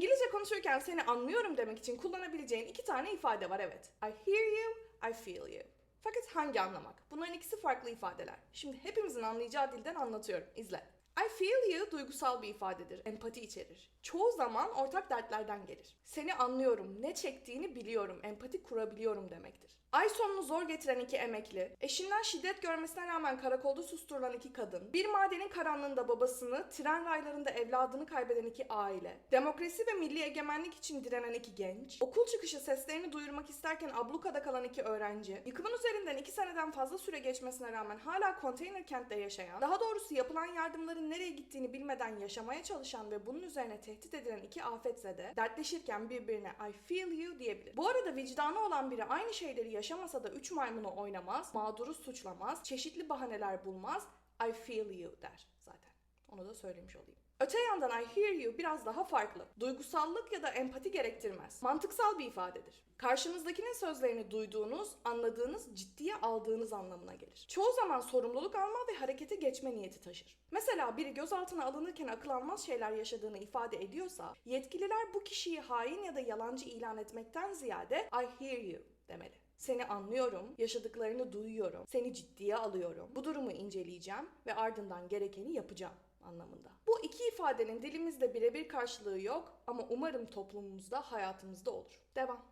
İngilizce konuşurken seni anlıyorum demek için kullanabileceğin iki tane ifade var evet. I hear you, I feel you. Fakat hangi anlamak? Bunların ikisi farklı ifadeler. Şimdi hepimizin anlayacağı dilden anlatıyorum. İzle. I feel you duygusal bir ifadedir. Empati içerir. Çoğu zaman ortak dertlerden gelir. Seni anlıyorum, ne çektiğini biliyorum, empati kurabiliyorum demektir. Ay sonunu zor getiren iki emekli, eşinden şiddet görmesine rağmen karakolda susturulan iki kadın, bir madenin karanlığında babasını, tren raylarında evladını kaybeden iki aile, demokrasi ve milli egemenlik için direnen iki genç, okul çıkışı seslerini duyurmak isterken ablukada kalan iki öğrenci, yıkımın üzerinden iki seneden fazla süre geçmesine rağmen hala konteyner kentte yaşayan, daha doğrusu yapılan yardımların nereye gittiğini bilmeden yaşamaya çalışan ve bunun üzerine tehdit edilen iki afetzede dertleşirken birbirine I feel you diyebilir. Bu arada vicdanı olan biri aynı şeyleri yaşamasa da üç maymunu oynamaz, mağduru suçlamaz, çeşitli bahaneler bulmaz, I feel you der zaten. Onu da söylemiş olayım. Öte yandan I hear you biraz daha farklı. Duygusallık ya da empati gerektirmez. Mantıksal bir ifadedir. Karşınızdakinin sözlerini duyduğunuz, anladığınız, ciddiye aldığınız anlamına gelir. Çoğu zaman sorumluluk alma ve harekete geçme niyeti taşır. Mesela biri gözaltına alınırken akıl almaz şeyler yaşadığını ifade ediyorsa, yetkililer bu kişiyi hain ya da yalancı ilan etmekten ziyade I hear you demeli. Seni anlıyorum, yaşadıklarını duyuyorum, seni ciddiye alıyorum. Bu durumu inceleyeceğim ve ardından gerekeni yapacağım anlamında. Bu iki ifadenin dilimizde birebir karşılığı yok ama umarım toplumumuzda, hayatımızda olur. Devam.